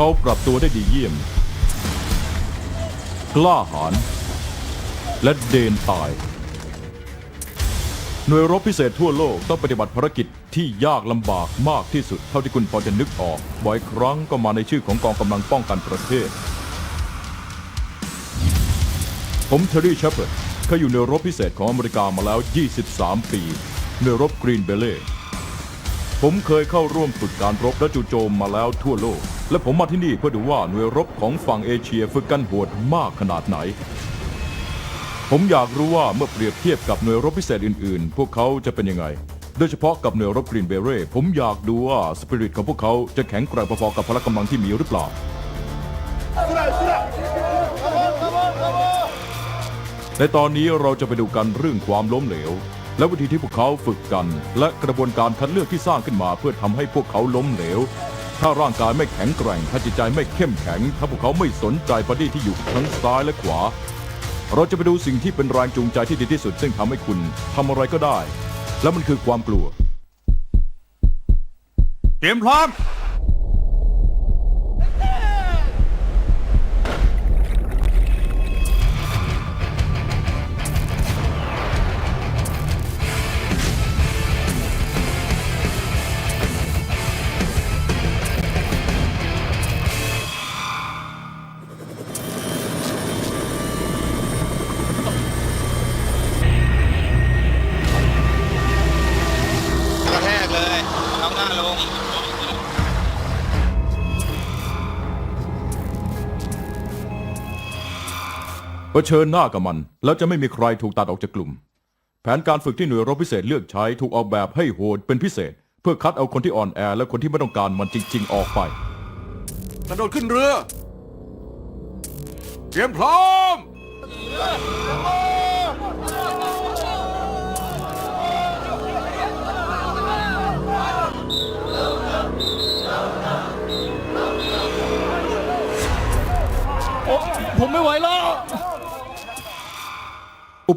เขาปรับตัวได้ดีเยี่ยม กล้าหาญและเดนตาย หน่วยรบพิเศษทั่วโลกต้องปฏิบัติภารกิจที่ยากลำบากมากที่สุดเท่าที่คุณพอจะนึกออก บ่อยครั้งก็มาในชื่อของกองกำลังป้องกันประเทศ ผมเทอร์รี่เชฟเฟิร์ดเคยอยู่หน่วยรบพิเศษของอเมริกามาแล้ว 23 ปีหน่วยรบกรีนเบเล่ ผมเคยเข้าร่วมฝึกการรบและจู่โจมมาแล้วทั่วโลก และผมมาที่นี่เพื่อดูว่าหน่วยรบของฝั่งเอเชียฝึกกันโหดมากขนาดไหน ผมอยากรู้ว่าเมื่อเปรียบเทียบกับหน่วยรบพิเศษอื่น ๆ พวกเขาจะเป็นยังไง โดยเฉพาะกับหน่วยรบกรีนเบเร่ ผมอยากดูว่าสปิริตของพวกเขาจะแข็งแกร่งพอๆกับพละกำลังที่มีหรือเปล่าในตอนนี้เราจะไปดูกันเรื่องความล้มเหลว และวิธีที่พวกเขาฝึกกัน และกระบวนการคัดเลือกที่สร้างขึ้นมา เพื่อทำให้พวกเขาล้มเหลว ถ้าร่างกายไม่แข็งแกร่ง ถ้าจิตใจไม่เข้มแข็ง ถ้าพวกเขาไม่สนใจบอดี้ที่อยู่ทั้งซ้ายและขวา เราจะไปดูสิ่งที่เป็นแรงจูงใจที่ดีที่สุด ซึ่งทำให้คุณทำอะไรก็ได้ และมันคือความกลัว เตรียมพร้อม ชิญหน้ากับมัน แล้วจะไม่มีใครถูกตัดออกจากกลุ่ม แผนการฝึกที่หน่วยรบพิเศษเลือกใช้ถูกออกแบบให้โหดเป็นพิเศษ เพื่อคัดเอาคนที่อ่อนแอและคนที่ไม่ต้องการมันจริง ๆ ออกไปกระโดดขึ้นเรือ เตรียมพร้อมผม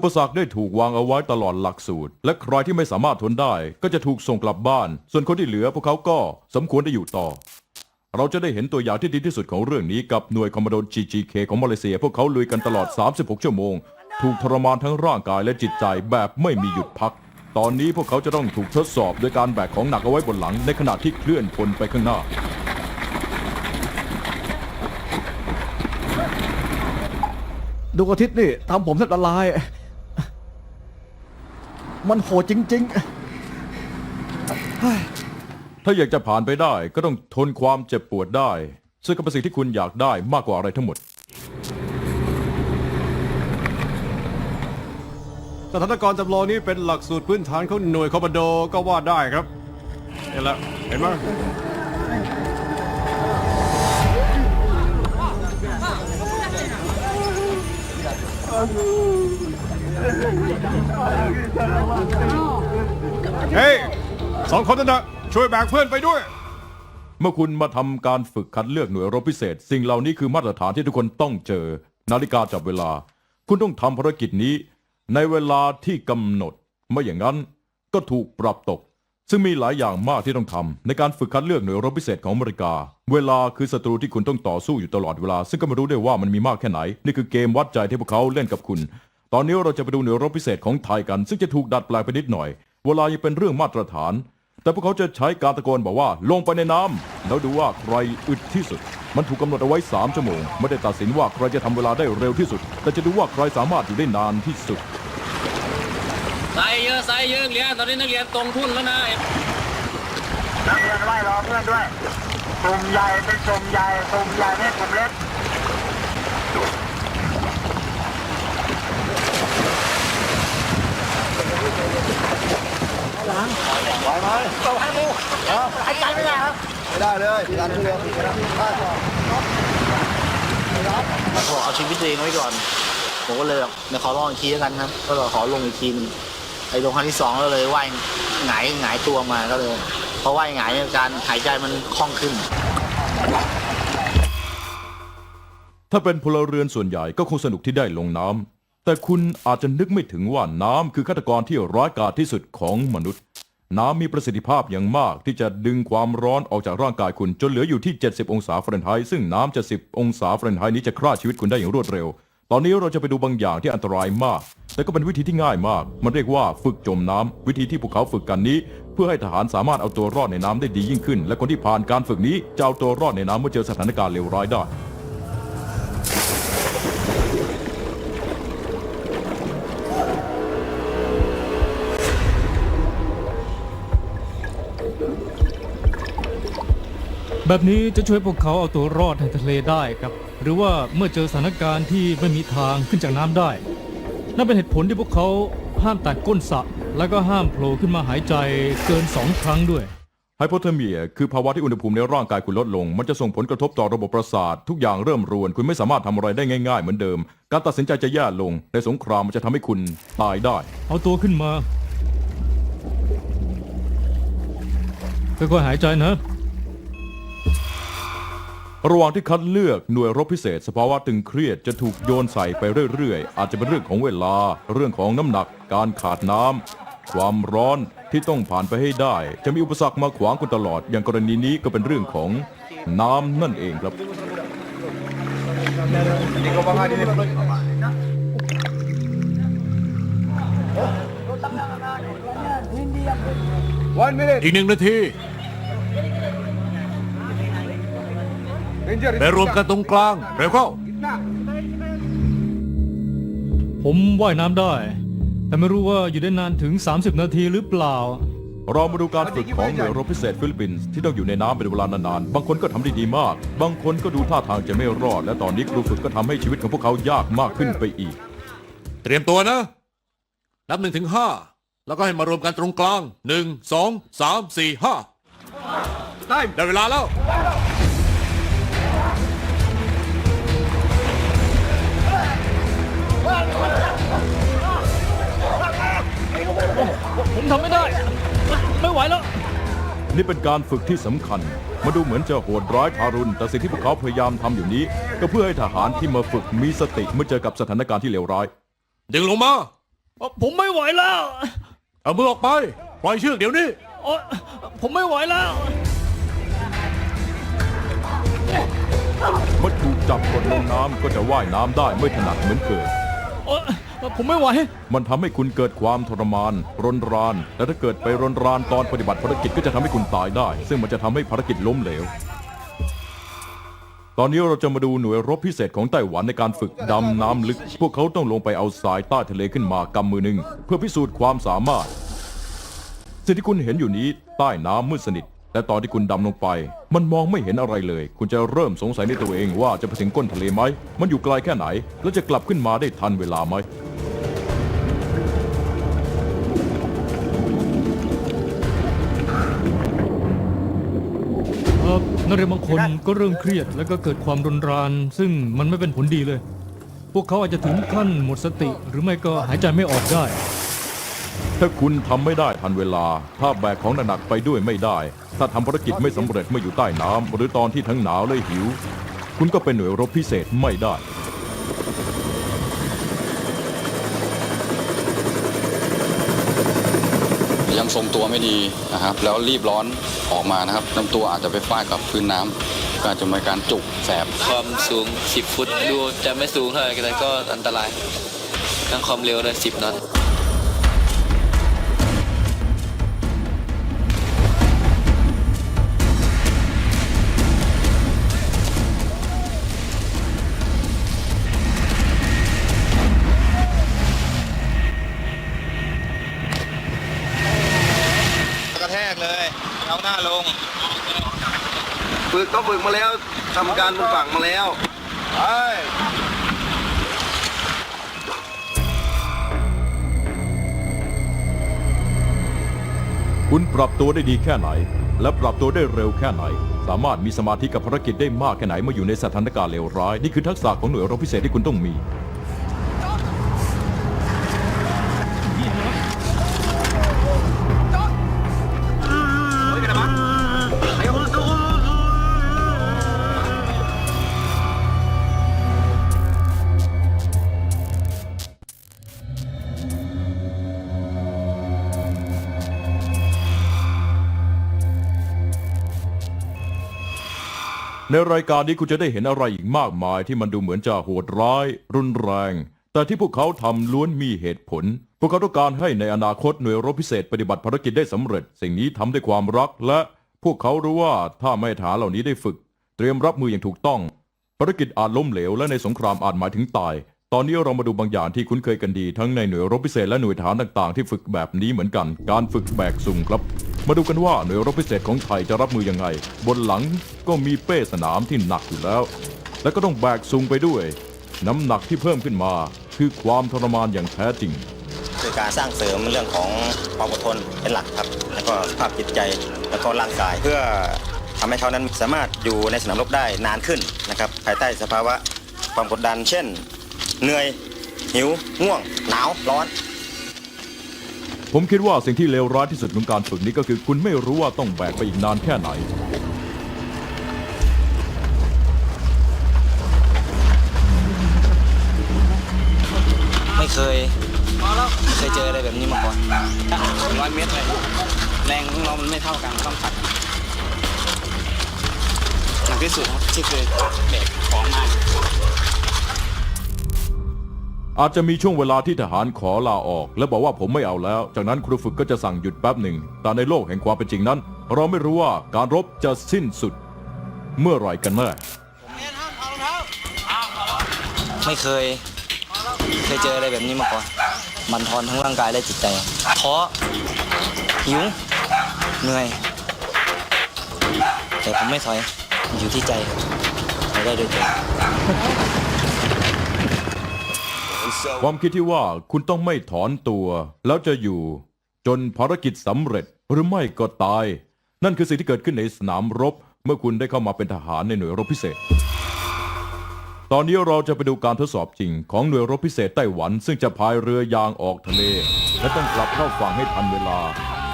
ปสรรคได้ถูกวางเอาไว้ตลอดหลักสูตร และใครที่ไม่สามารถทนได้ก็จะถูกส่งกลับบ้าน ส่วนคนที่เหลือพวกเขาก็สมควรได้อยู่ต่อ เราจะได้เห็นตัวอย่างที่ดีที่สุดของเรื่องนี้กับหน่วยคอมมานโด GGK ของมาเลเซีย พวกเขาลุยกันตลอด 36 ชั่วโมง ถูกทรมานทั้งร่างกายและจิตใจแบบไม่มีหยุดพัก ตอนนี้พวกเขาจะต้องถูกทดสอบโดยการแบกของหนักเอาไว้บนหลังในขณะที่เคลื่อนพลไปข้างหน้าดูอาทิตย์นี่ทำผมแทบละลาย มันโหดจริงถ้าอยากจะผ่านไปได้ก็ต้องทนความเจ็บปวดได้ ซึ่งก็เป็นสิ่งที่คุณอยากได้มากกว่าอะไรทั้งหมด สถานการณ์จำลองนี้เป็นหลักสูตรพื้นฐานของหน่วยคอมมานโดก็ว่าได้ครับเห็นแล้วเห็นไหม เฮ้ยสองคนนั่นนะช่วยแบกเพื่อนไปด้วย เมื่อคุณมาทำการฝึกคัดเลือกหน่วยรบพิเศษ สิ่งเหล่านี้คือมาตรฐานที่ทุกคนต้องเจอ นาฬิกาจับเวลา คุณต้องทำภารกิจนี้ ในเวลาที่กำหนด ไม่อย่างนั้นก็ถูกปรับตก ซึ่งมีหลายอย่างมากที่ต้องทำในการฝึกคัดเลือกหน่วยรบพิเศษของอเมริกา เวลาคือศัตรูที่คุณต้องต่อสู้อยู่ตลอดเวลา ซึ่งก็ไม่รู้ได้ว่ามันมีมากแค่ไหน นี่คือเกมวัดใจที่พวกเขาเล่นกับคุณ ตอนนี้เราจะไปดูหน่วยรบพิเศษของไทยกัน ซึ่งจะถูกดัดแปลงไปนิดหน่อย เวลายังเป็นเรื่องมาตรฐาน แต่พวกเขาจะใช้การตะโกนบอกว่าลงไปในน้ำแล้วดูว่าใครอึดที่สุด มันถูกกำหนดเอาไว้ 3 ชั่วโมง ไม่ได้ตัดสินว่าใครจะทำเวลาได้เร็วที่สุด แต่จะดูว่าใครสามารถอยู่ได้นานที่สุด ใส่เยอะใส่เยอะนักเรียนตอนนี้นักเรียนตรงทุ่นแล้วนะนักเรียนไหว้รอเพื่อนด้วยกลุ่มใหญ่เป็นกลุ่มใหญ่กลุ่มใหญ่ไม่ใช่กลุ่มเล็ก บอกเอาชีวิตตัวเองไว้ก่อน ผมก็เลยแบบเดี๋ยวขอลองอีกทีแล้วกันครับ ก็เลยขอลงอีกทีหนึงไอ้ลงครั้งที่สองก็เลยว่ายหงายหงายตัวมาก็เลย เพราะว่ายหงายการหายใจมันคล่องขึ้น ถ้าเป็นพลเรือนส่วนใหญ่ก็คงสนุกที่ได้ลงน้ำแต่คุณอาจจะนึกไม่ถึงว่าน้ำคือฆาตกรที่ร้ายกาจที่สุดของมนุษย์ น้ำมีประสิทธิภาพอย่างมากที่จะดึงความร้อนออกจากร่างกายคุณ จนเหลืออยู่ที่ 70 องศาฟาเรนไฮต์ซึ่งน้ำ70องศาฟาเรนไฮต์นี้จะฆ่าชีวิตคุณได้อย่างรวดเร็ว ตอนนี้เราจะไปดูบางอย่างที่อันตรายมาก แต่ก็เป็นวิธีที่ง่ายมาก มันเรียกว่าฝึกจมน้ำวิธีที่พวกเขาฝึกกันนี้ เพื่อให้ทหารสามารถเอาตัวรอดในน้ำได้ดียิ่งขึ้น และคนที่ผ่านการฝึกนี้จะเอาตัวรอดในน้ำเมื่อเจอสถานการณ์เลวร้ายได้ แบบนี้จะช่วยพวกเขาเอาตัวรอดในทะเลได้ครับ หรือว่าเมื่อเจอสถานการณ์ที่ไม่มีทางขึ้นจากน้ำได้ นั่นเป็นเหตุผลที่พวกเขาห้ามตัดก้นสระแล้วก็ห้ามโผล่ขึ้นมาหายใจเกินสองครั้งด้วย ไฮโปเทอร์เมีย คือภาวะที่อุณหภูมิในร่างกายคุณลดลง มันจะส่งผลกระทบต่อระบบประสาท ทุกอย่างเริ่มรวน คุณไม่สามารถทำอะไรได้ง่าย ๆ เหมือนเดิม การตัดสินใจจะแย่ลง ในสงครามมันจะทำให้คุณตายได้ เอาตัวขึ้นมาค่อยๆหายใจนะ ระหว่างที่คัดเลือกหน่วยรบพิเศษสภาวะตึงเครียดจะถูกโยนใส่ไปเรื่อยๆ อาจจะเป็นเรื่องของเวลา เรื่องของน้ำหนัก การขาดน้ำ ความร้อนที่ต้องผ่านไปให้ได้ จะมีอุปสรรคมาขวางคุณตลอด อย่างกรณีนี้ก็เป็นเรื่องของน้ำนั่นเองครับ อีกหนึ่งนาที ไปรวมกันตรงกลาง เร็วเข้า ผมว่ายน้ำได้ แต่ไม่รู้ว่าอยู่ได้นานถึง 30 นาทีหรือเปล่า เรามาดูการฝึกของหน่วยรบพิเศษฟิลิปปินส์ที่ต้องอยู่ในน้ำเป็นเวลานานๆ บางคนก็ทำได้ดีมาก บางคนก็ดูท่าทางจะไม่รอด และตอนนี้ครูฝึกก็ทำให้ชีวิตของพวกเขายากมากขึ้นไปอีก เตรียมตัวนะ นับหนึ่งถึงห้าแล้วก็ให้มารวมกันตรงกลางหนึ่งสองสามสี่ห้าได้ได้เวลาแล้ว ทำไม่ได้ ไม่ไหวแล้ว นี่เป็นการฝึกที่สำคัญ มาดูเหมือนจะโหดร้ายทารุณ แต่สิ่งที่พวกเขาพยายามทำอยู่นี้ ก็เพื่อให้ทหารที่มาฝึกมีสติเมื่อเจอกับสถานการณ์ที่เลวร้าย ดึงลงมา ผมไม่ไหวแล้ว เอามือออกไป ปล่อยเชือกเดี๋ยวนี้ โอ๊ยผมไม่ไหวแล้วเมื่อถูกจับกดลงน้ำก็จะว่ายน้ำได้ไม่ถนัดเหมือนเคย โอ๊ย ผมไม่ไหว มันทำให้คุณเกิดความทรมาน รนราน และถ้าเกิดไปรนรานตอนปฏิบัติภารกิจก็จะทำให้คุณตายได้ ซึ่งมันจะทำให้ภารกิจล้มเหลว ตอนนี้เราจะมาดูหน่วยรบพิเศษของไต้หวันในการฝึกดำน้ำลึก พวกเขาต้องลงไปเอาทรายใต้ทะเลขึ้นมากำมือหนึ่งเพื่อพิสูจน์ความสามารถ สิ่งที่คุณเห็นอยู่นี้ใต้น้ำมืดสนิท และตอนที่คุณดำลงไป มันมองไม่เห็นอะไรเลย คุณจะเริ่มสงสัยในตัวเองว่าจะไปถึงก้นทะเลไหม มันอยู่ไกลแค่ไหน และจะกลับขึ้นมาได้ทันเวลาไหม นักเรียนบางคนก็เริ่มเครียดแล้วก็เกิดความรุนแรงซึ่งมันไม่เป็นผลดีเลย พวกเขาอาจจะถึงขั้นหมดสติ หรือไม่ก็หายใจไม่ออกได้ ถ้าคุณทำไม่ได้ทันเวลา ถ้าแบกของหนักๆไปด้วยไม่ได้ ถ้าทำภารกิจไม่สำเร็จเมื่ออยู่ใต้น้ำหรือตอนที่ทั้งหนาวและหิว คุณก็เป็นหน่วยรบพิเศษไม่ได้ ยัง ทรงตัวไม่ดีนะครับ แล้วรีบร้อนออกมานะครับลำตัวอาจจะไปฟาดกับพื้นน้ำก็อาจจะมีการจุกแสบความสูง 10 ฟุตดูจะไม่สูงเท่าไหร่แต่ก็อันตรายทั้งความเร็วเลย10น็อต ฝึกก็ฝึกมาแล้วทำการบนฝั่งมาแล้วไปคุณปรับตัวได้ดีแค่ไหน และปรับตัวได้เร็วแค่ไหน สามารถมีสมาธิกับภารกิจได้มากแค่ไหนเมื่ออยู่ในสถานการณ์เลวร้าย นี่คือทักษะของหน่วยรบพิเศษที่คุณต้องมี ในรายการนี้คุณจะได้เห็นอะไรอีกมากมายที่มันดูเหมือนจะโหดร้าย รุนแรง แต่ที่พวกเขาทำล้วนมีเหตุผล พวกเขาต้องการให้ในอนาคตหน่วยรบพิเศษปฏิบัติภารกิจได้สำเร็จ สิ่งนี้ทำด้วยความรัก และพวกเขารู้ว่าถ้าไม่ฐานเหล่านี้ได้ฝึก เตรียมรับมืออย่างถูกต้องภารกิจอาจล้มเหลวและในสงครามอาจหมายถึงตาย ตอนนี้เรามาดูบางอย่างที่คุ้นเคยกันดี ทั้งในหน่วยรบพิเศษและหน่วยทหารต่างๆ ที่ฝึกแบบนี้เหมือนกัน การฝึกแบกสุ่มครับ มาดูกันว่าหน่วยรบพิเศษของไทยจะรับมือยังไง บนหลังก็มีเป้สนามที่หนักอยู่แล้ว และก็ต้องแบกสุ่มไปด้วย น้ำหนักที่เพิ่มขึ้นมา คือความทรมานอย่างแท้จริง คือการสร้างเสริมเรื่องของความอดทนเป็นหลักครับ แล้วก็สภาพจิตใจแล้วก็ร่างกายเพื่อทำให้เขานั้นสามารถอยู่ในสนามรบได้นานขึ้นนะครับภายใต้สภาวะความกดดัน เช่น เหนื่อยหิวง่วงหนาวร้อน ผมคิดว่าสิ่งที่เลวร้ายที่สุดของการฝึกนี้ก็คือคุณไม่รู้ว่าต้องแบกไปอีกนานแค่ไหน ไม่เคยไม่เคยเจออะไรแบบนี้มาก่อนร้อยเมตรเลยแรงของเรามันไม่เท่ากันต้องผัดหนักที่สุดครับที่เคยแบกของมา อาจจะมีช่วงเวลาที่ทหารขอลาออก และบอกว่าผมไม่เอาแล้ว จากนั้นครูฝึกก็จะสั่งหยุดแป๊บหนึ่ง แต่ในโลกแห่งความเป็นจริงนั้น เราไม่รู้ว่าการรบจะสิ้นสุด เมื่อไหร่กันแน่ไม่เคย เคยเจออะไรแบบนี้มาก่อน มันทอนทั้งร่างกายและจิตใจท้อหิว เหนื่อย แต่ผมไม่ถอย อยู่ที่ใจไปได้ด้วยใจ ความคิดที่ว่าคุณต้องไม่ถอนตัว แล้วจะอยู่ จนภารกิจสำเร็จหรือไม่ก็ตาย นั่นคือสิ่งที่เกิดขึ้นในสนามรบ เมื่อคุณได้เข้ามาเป็นทหารในหน่วยรบพิเศษ ตอนนี้เราจะไปดูการทดสอบจริงของหน่วยรบพิเศษไต้หวัน ซึ่งจะพายเรือยางออกทะเล และต้องกลับเข้าฝั่งให้ทันเวลา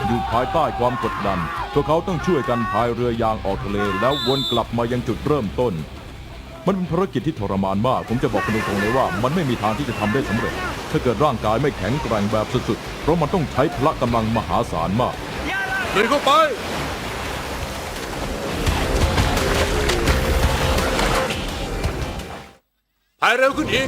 อยู่ภายใต้ความกดดันพวกเขาต้องช่วยกันพายเรือยางออกทะเล แล้ววนกลับมายังจุดเริ่มต้น มันเป็นภารกิจที่ทรมานมาก ผมจะบอกคุณตรงๆเลยว่า มันไม่มีทางที่จะทำได้สำเร็จ ถ้าเกิดร่างกายไม่แข็งแกร่งแบบสุดๆ เพราะมันต้องใช้พละกำลังมหาศาลมาก เดินเข้าไปพายเร็วขึ้นอีก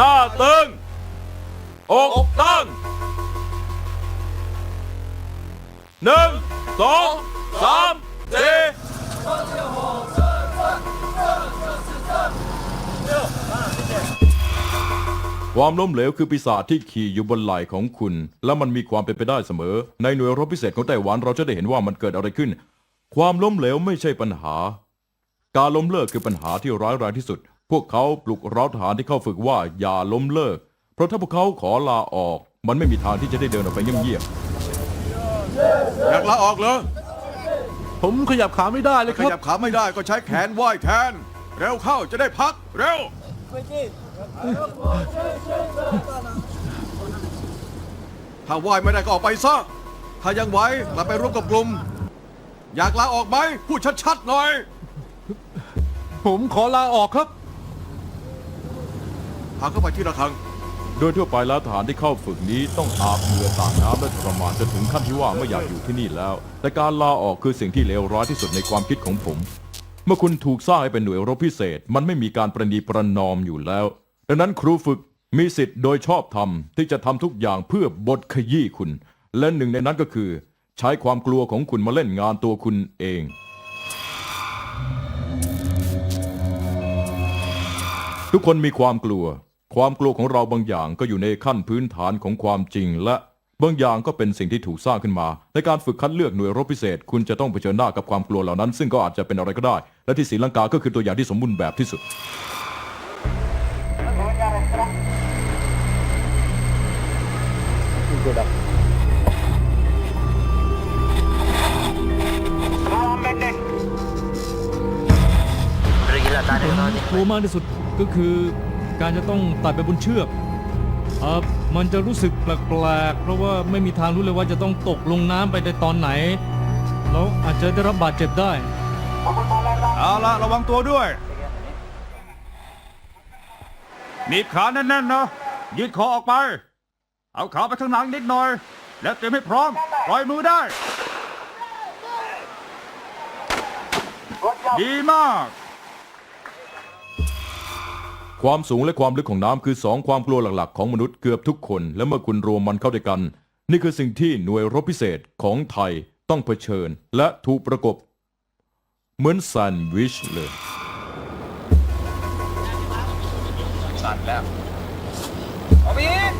หน้าตึงอกตั้งหนึ่งสองสามสี่ความล้มเหลวคือปีศาจที่ขี่อยู่บนไหล่ของคุณ และมันมีความเป็นไปได้เสมอ ในหน่วยรบพิเศษของไต้หวันเราจะได้เห็นว่ามันเกิดอะไรขึ้น ความล้มเหลวไม่ใช่ปัญหา การล้มเลิกคือปัญหาที่ร้ายแรงที่สุด พวกเขาปลุกเร้าทหารที่เข้าฝึกว่าอย่าล้มเลิก เพราะถ้าพวกเขาขอลาออก มันไม่มีทางที่จะได้เดินออกไปเงียบอยากลาออกเหรอ ผมขยับขาไม่ได้เลยขยับขาไม่ได้ก็ใช้แขนไหว้แทน เร็วเข้าจะได้พัก เร็ว ถ้าไหว้ไม่ได้ก็ออกไปซะ ถ้ายังไหวกลับไปร่วมกับกลุ่ม อยากลาออกไหมพูดชัดๆหน่อย ผมขอลาออกครับ พาเข้าไปที่ระฆัง โดยทั่วไปแล้วทหารที่เข้าฝึกนี้ต้องอาบเหงื่อต่างน้ำและทรมานจนถึงขั้นที่ว่าไม่อยากอยู่ที่นี่แล้ว แต่การลาออกคือสิ่งที่เลวร้ายที่สุดในความคิดของผม เมื่อคุณถูกสร้างให้เป็นหน่วยรบพิเศษ มันไม่มีการประนีประนอมอยู่แล้ว ดังนั้นครูฝึกมีสิทธิ์โดยชอบธรรมที่จะทำทุกอย่างเพื่อบดขยี้คุณ และหนึ่งในนั้นก็คือ ใช้ความกลัวของคุณมาเล่นงานตัวคุณเองทุกคนมีความกลัว ความกลัวของเราบางอย่างก็อยู่ในขั้นพื้นฐานของความจริง และบางอย่างก็เป็นสิ่งที่ถูกสร้างขึ้นมา ในการฝึกคัดเลือกหน่วยรบพิเศษ คุณจะต้องเผชิญหน้ากับความกลัวเหล่านั้น ซึ่งก็อาจจะเป็นอะไรก็ได้ และที่ศรีลังกาก็คือตัวอย่างที่สมบูรณ์แบบที่สุดพร้อมเป็นเด็กกลัวมากที่สุดก็คือ การจะต้องตัดไปบนเชือกเออมันจะรู้สึกแปลกๆ เพราะว่าไม่มีทางรู้เลยว่าจะต้องตกลงน้ำไปในตอนไหน แล้วอาจจะได้รับบาดเจ็บได้ เอาละระวังตัวด้วยหนีบขาแน่นๆนะยืดคอออกไป เอาขาไปข้างหลังนิดหน่อย แล้วเตรียมให้พร้อมปล่อยมือได้ ดีมาก ความสูงและความลึกของน้ำคือสองความกลัวหลักๆ ของมนุษย์เกือบทุกคน และเมื่อคุณรวมมันเข้าด้วยกัน นี่คือสิ่งที่หน่วยรบพิเศษของไทยต้องเผชิญ และถูกประกบ เหมือนแซนด์วิชเลย สั่นแล้วเอาไปอีก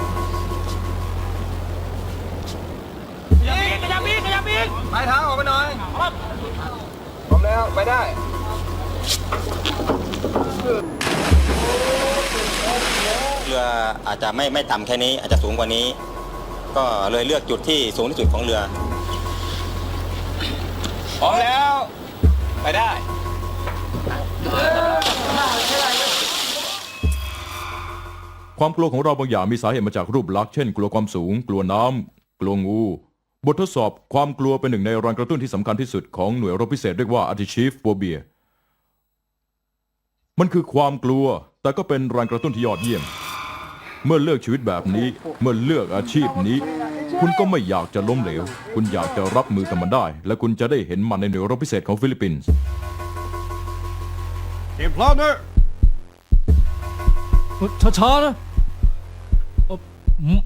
อีกขยับอีกขยับอีกไปเท้าออกไปหน่อยพร้อมแล้วไปได้ เรืออาจจะไม่ไม่ต่ำแค่นี้ อาจจะสูงกว่านี้ ก็เลยเลือกจุดที่สูงที่สุดของเรือ พร้อมแล้ว ไปได้ ความกลัวของเราบางอย่างมีสาเหตุมาจากรูปลักษณ์เช่น กลัวความสูง กลัวน้ำกลัวงู บททดสอบความกลัวเป็นหนึ่งในแรงกระตุ้นที่สำคัญที่สุดของหน่วยรบพิเศษเรียกว่า Artichief Phobia มันคือความกลัว แต่ก็เป็นแรงกระตุ้นที่ยอดเยี่ยม เมื่อเลือกชีวิตแบบนี้ เมื่อเลือกอาชีพนี้ คุณก็ไม่อยากจะล้มเหลว คุณอยากจะรับมือกับมันได้ และคุณจะได้เห็นมันในหน่วยรบพิเศษของฟิลิปปินส์เตรียมพร้อมนะช้าๆนะเอ่ออืม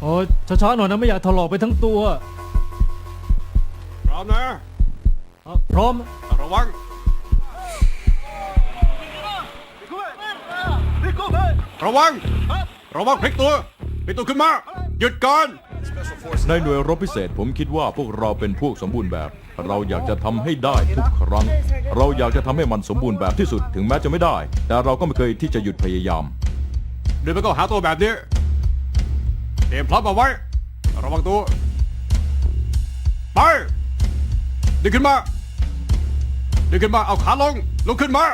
โอ้ยช้าๆหน่อยนะไม่อยากถลอกไปทั้งตัวพร้อมนะอะพร้อม ระวัง ระวัง ระวังพลิกตัวพลิกตัวขึ้นมา หยุดก่อน ในหน่วยรบพิเศษผมคิดว่าพวกเราเป็นพวกสมบูรณ์แบบ เราอยากจะทำให้ได้ทุกครั้ง เราอยากจะทำให้มันสมบูรณ์แบบที่สุดถึงแม้จะไม่ได้ แต่เราก็ไม่เคยที่จะหยุดพยายาม เดินไปก็หาตัวแบบนี้ เตรียมพร้อมเอาไว้ ระวังตัว ไป ดึงขึ้นมา ดึงขึ้นมา เอาขาลง ลุกขึ้นมา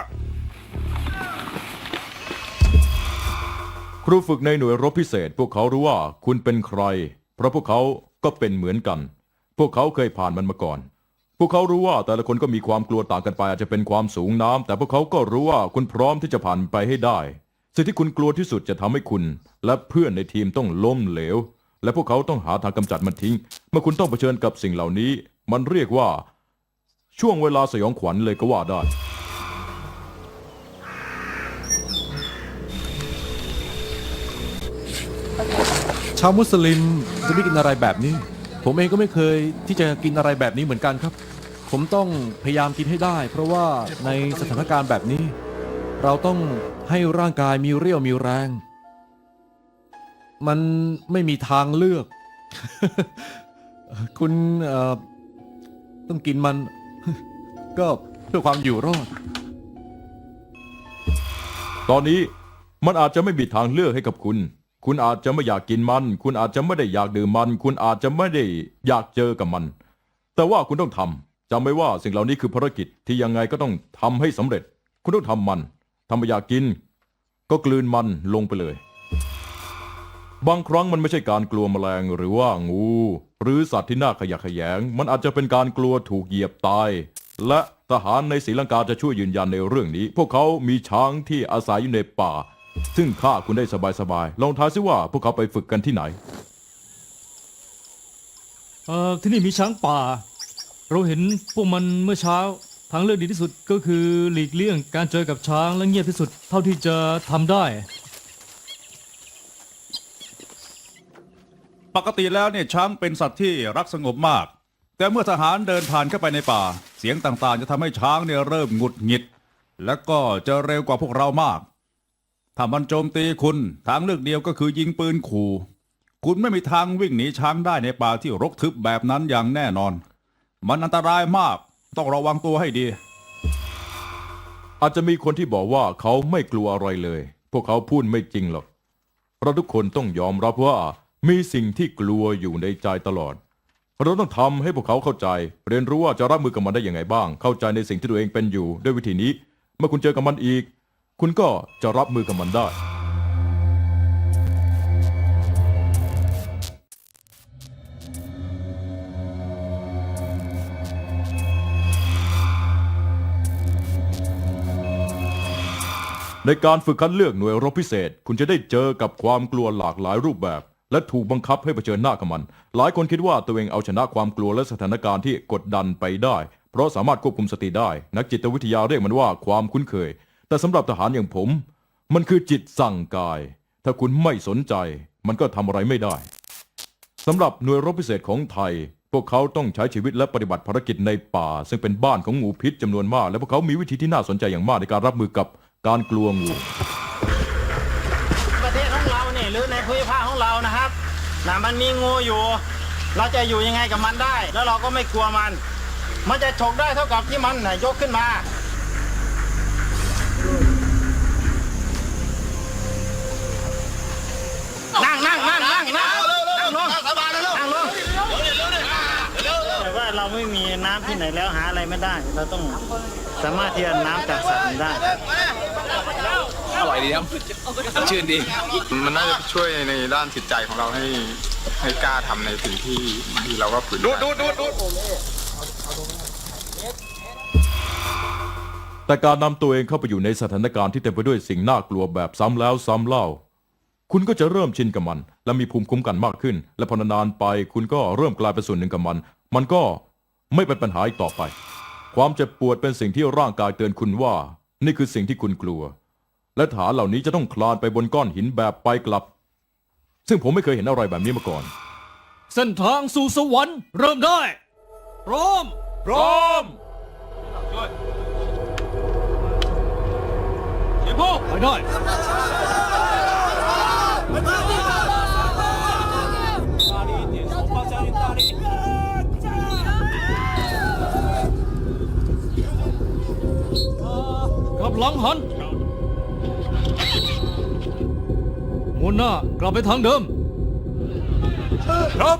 ครูฝึกในหน่วยรบพิเศษ พวกเขารู้ว่าคุณเป็นใคร เพราะพวกเขาก็เป็นเหมือนกัน พวกเขาเคยผ่านมันมาก่อน พวกเขารู้ว่าแต่ละคนก็มีความกลัวต่างกันไป อาจจะเป็นความสูงน้ำแต่พวกเขาก็รู้ว่าคุณพร้อมที่จะผ่านไปให้ได้ สิ่งที่คุณกลัวที่สุดจะทำให้คุณ และเพื่อนในทีมต้องล้มเหลว และพวกเขาต้องหาทางกำจัดมันทิ้ง เมื่อคุณต้องเผชิญกับสิ่งเหล่านี้ มันเรียกว่า ช่วงเวลาสยองขวัญเลยก็ว่าได้าวมุสลิมจะไม่กินอะไรแบบนี้ ผมเองก็ไม่เคยที่จะกินอะไรแบบนี้เหมือนกันครับ ผมต้องพยายามกินให้ได้ เพราะว่าในสถานการณ์แบบนี้ เราต้องให้ร่างกายมีเรี่ยวมีแรง มันไม่มีทางเลือก คุณเอ่อต้องกินมัน ก็เพื่อความอยู่รอด ตอนนี้มันอาจจะไม่มีทางเลือกให้กับคุณ คุณอาจจะไม่อยากกินมัน คุณอาจจะไม่ได้อยากดื่มมัน คุณอาจจะไม่ได้อยากเจอกับมัน แต่ว่าคุณต้องทำจำไว้ว่าสิ่งเหล่านี้คือภารกิจที่ยังไงก็ต้องทำให้สำเร็จ คุณต้องทำมันทำไม่อยากกิน ก็กลืนมันลงไปเลย บางครั้งมันไม่ใช่การกลัวแมลงหรือว่างู หรือสัตว์ที่น่าขยะแขยง มันอาจจะเป็นการกลัวถูกเหยียบตาย และทหารในศรีลังกาจะช่วยยืนยันในเรื่องนี้ พวกเขามีช้างที่อาศัยอยู่ในป่า ซึ่งฆ่าคุณได้สบายๆ ลองทายซิว่าพวกเขาไปฝึกกันที่ไหน เอ่อที่นี่มีช้างป่า เราเห็นพวกมันเมื่อเช้า ทางเลือกดีที่สุดก็คือหลีกเลี่ยงการเจอกับช้างและเงียบที่สุดเท่าที่จะทำได้ ปกติแล้วเนี่ยช้างเป็นสัตว์ที่รักสงบมาก แต่เมื่อทหารเดินผ่านเข้าไปในป่า เสียงต่างๆ จะทำให้ช้างเนี่ยเริ่มหงุดหงิด และก็จะเร็วกว่าพวกเรามาก ถ้ามันโจมตีคุณ ทางเลือกเดียวก็คือยิงปืนขู่ คุณไม่มีทางวิ่งหนีช้างได้ในป่าที่รกทึบแบบนั้นอย่างแน่นอน มันอันตรายมาก ต้องระวังตัวให้ดี อาจจะมีคนที่บอกว่าเขาไม่กลัวอะไรเลย พวกเขาพูดไม่จริงหรอกเราทุกคนต้องยอมรับว่ามีสิ่งที่กลัวอยู่ในใจตลอด เราต้องทำให้พวกเขาเข้าใจ เรียนรู้ว่าจะรับมือกับมันได้อยังไงบ้าง เข้าใจในสิ่งที่ตัวเองเป็นอยู่ด้วยวิธีนี้ เมื่อคุณเจอกับมันอีก คุณก็จะรับมือกับมันได้ ในการฝึกคัดเลือกหน่วยรบพิเศษ คุณจะได้เจอกับความกลัวหลากหลายรูปแบบ และถูกบังคับให้เผชิญหน้ากับมัน หลายคนคิดว่าตัวเองเอาชนะความกลัวและสถานการณ์ที่กดดันไปได้ เพราะสามารถควบคุมสติได้ นักจิตวิทยาเรียกมันว่าความคุ้นเคย แต่สำหรับทหารอย่างผม มันคือจิตสั่งกาย ถ้าคุณไม่สนใจ มันก็ทำอะไรไม่ได้สำหรับหน่วยรบพิเศษของไทย พวกเขาต้องใช้ชีวิตและปฏิบัติภารกิจในป่า ซึ่งเป็นบ้านของงูพิษจำนวนมาก และพวกเขามีวิธีที่น่าสนใจอย่างมากในการรับมือกับการกลัวงูประเทศของเราเนี่ยหรือในภูมิภาคของเรานะครับนะมันมีงูอยู่ เราจะอยู่ยังไงกับมันได้ แล้วเราก็ไม่กลัวมัน มันจะฉกได้เท่ากับที่มันน่ะยกขึ้นมา นั่งนั่งนั่งนั่งนั่งนั่งลงนั่งลงแต่ว่าเราไม่มี น้ำที่ไหนแล้วหาอะไรไม่ได้ เราต้องสามารถที่จะน้ำจากสัตว์ได้อร่อยดีครับชื่นดี มันน่าจะช่วยในด้านจิตใจของเราให้ให้กล้าทำในสิ่งที่บางทีเราก็ฝืนดูดูดูดูแต่การนำตัวเองเข้าไปอยู่ในสถานการณ์ที่เต็มไปด้วยสิ่งน่ากลัวแบบซ้ำแล้วซ้ำเล่า คุณก็จะเริ่มชินกับมัน และมีภูมิคุ้มกันมากขึ้น และพอนานๆไป คุณก็เริ่มกลายเป็นส่วนหนึ่งกับมัน มันก็ ไม่เป็นปัญหาอีกต่อไป ความเจ็บปวดเป็นสิ่งที่ร่างกายเตือนคุณว่า นี่คือสิ่งที่คุณกลัว และฐานเหล่านี้จะต้องคลานไปบนก้อนหินแบบไปกลับ ซึ่งผมไม่เคยเห็นอะไรแบบนี้มาก่อน เส้นทางสู่สวรรค์เริ่มได้ พร้อม พร้อมเดี๋ยวพ่อไปได้ หลังหันหมุนหน้ากลับไปทางเดิม ครับ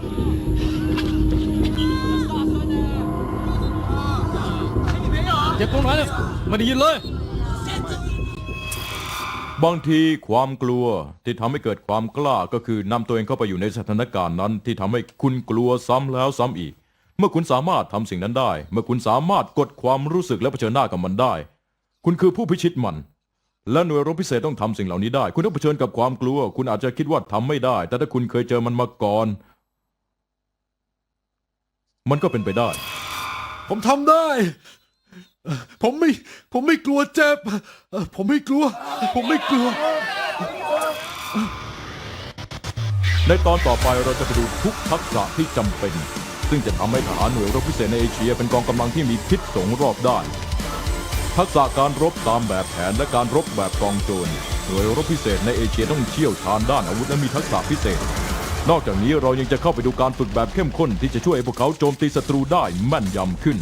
เจ็บตรงไหนเนี่ยไม่ได้ยินเลย บางทีความกลัวที่ทำให้เกิดความกล้าก็คือนำตัวเองเข้าไปอยู่ในสถานการณ์นั้น ที่ทำให้คุณกลัวซ้ำแล้วซ้ำอีก เมื่อคุณสามารถทำสิ่งนั้นได้ เมื่อคุณสามารถกดความรู้สึกและเผชิญหน้ากับมันได้ คุณคือผู้พิชิตมัน และหน่วยรบพิเศษต้องทำสิ่งเหล่านี้ได้ คุณต้องเผชิญกับความกลัว คุณอาจจะคิดว่าทำไม่ได้ แต่ถ้าคุณเคยเจอมันมาก่อน มันก็เป็นไปได้ ผมทำได้ ผมไม่ ผมไม่กลัวเจ็บ ผมไม่กลัว ผมไม่กลัว ในตอนต่อไปเราจะไปดูทุกทักษะที่จำเป็น ซึ่งจะทำให้ทหารหน่วยรบพิเศษในเอเชียเป็นกองกำลังที่มีพิษสงรอบด้าน ทักษะการรบตามแบบแผนและการรบแบบกองโจรหน่วยรบพิเศษในเอเชียต้องเชี่ยวชาญด้านอาวุธและมีทักษะพิเศษ นอกจากนี้เรายังจะเข้าไปดูการฝึกแบบเข้มข้นที่จะช่วยให้พวกเขาโจมตีศัตรูได้แม่นยำขึ้น